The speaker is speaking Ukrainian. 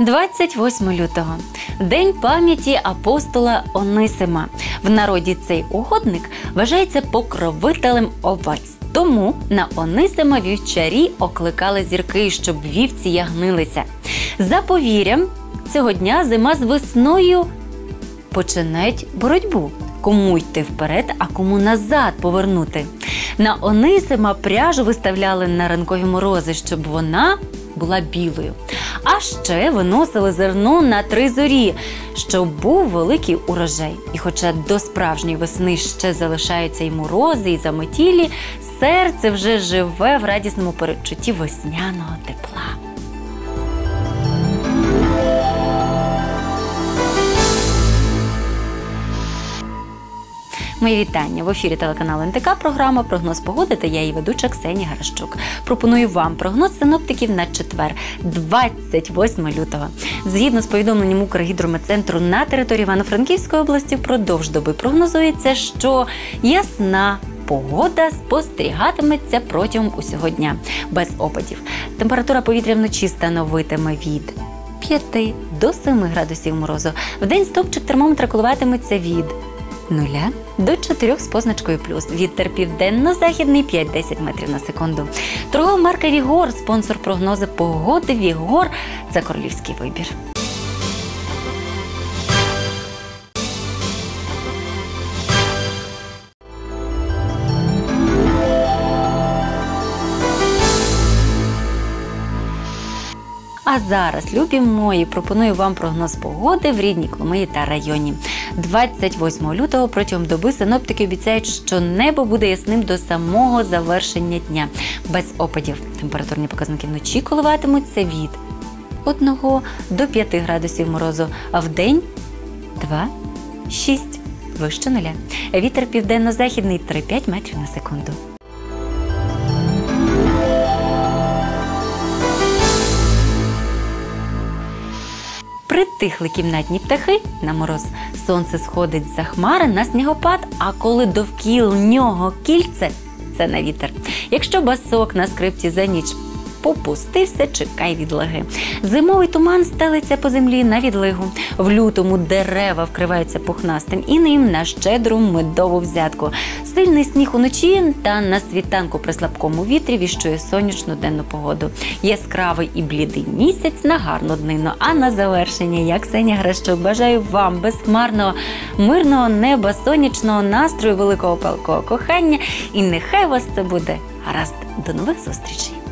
28 лютого день пам'яті апостола Онисима. В народі цей угодник вважається покровителем овець. Тому на Онисима вівчарі окликали зірки, щоб вівці ягнилися. За повір'ям, цього дня зима з весною починають боротьбу. Кому йти вперед, а кому назад повернути. На Онисима пряжу виставляли на ранкові морози, щоб вона була білою. А ще виносили зерно на три зорі, щоб був великий урожай. І хоча до справжньої весни ще залишаються й морози, і заметілі, серце вже живе в радісному передчутті весняного тепла. Мої вітання в ефірі телеканалу НТК. Програма Прогноз погоди та я її ведуча Ксенія Гарашчук. Пропоную вам прогноз синоптиків на четвер, 28 лютого. Згідно з повідомленням Укргідрометцентру на території Івано-Франківської області впродовж доби прогнозується, що ясна. Погода спостерігатиметься протягом усього дня без опадів. Температура повітря вночі становитиме від 5 до 7 градусів морозу. В день стопчик термометра коливатиметься від 0 до 4 з позначкою плюс. Вітер південно-західний 5-10 метрів на секунду. Торгова марка Вігор, спонсор прогнози погоди Вігор. Це королівський вибір. А зараз, любі мої, пропоную вам прогноз погоди в рідній Коломиї та районі. 28 лютого протягом доби синоптики обіцяють, що небо буде ясним до самого завершення дня, без опадів. Температурні показники вночі коливатимуться від 1 до 5 градусів морозу, а в день 2-6 вище нуля. Вітер південно-західний 3-5 метрів на секунду. Притихли кімнатні птахи на мороз. Сонце сходить за хмари на снігопад, а коли довкіл нього кільце це на вітер. Якщо басок на скрипті за ніч попустився, чекай відлиги. Зимовий туман стелиться по землі на відлигу. В лютому дерева вкриваються пухнастим інеєм на щедру медову взятку. Сильний сніг уночі та на світанку при слабкому вітрі віщує сонячну денну погоду. Яскравий і блідий місяць на гарну днину. А на завершення, як Ксенія Гращук, бажаю вам безхмарного, мирного неба, сонячного настрою, великого палкого кохання. І нехай вас це буде гаразд. До нових зустрічей!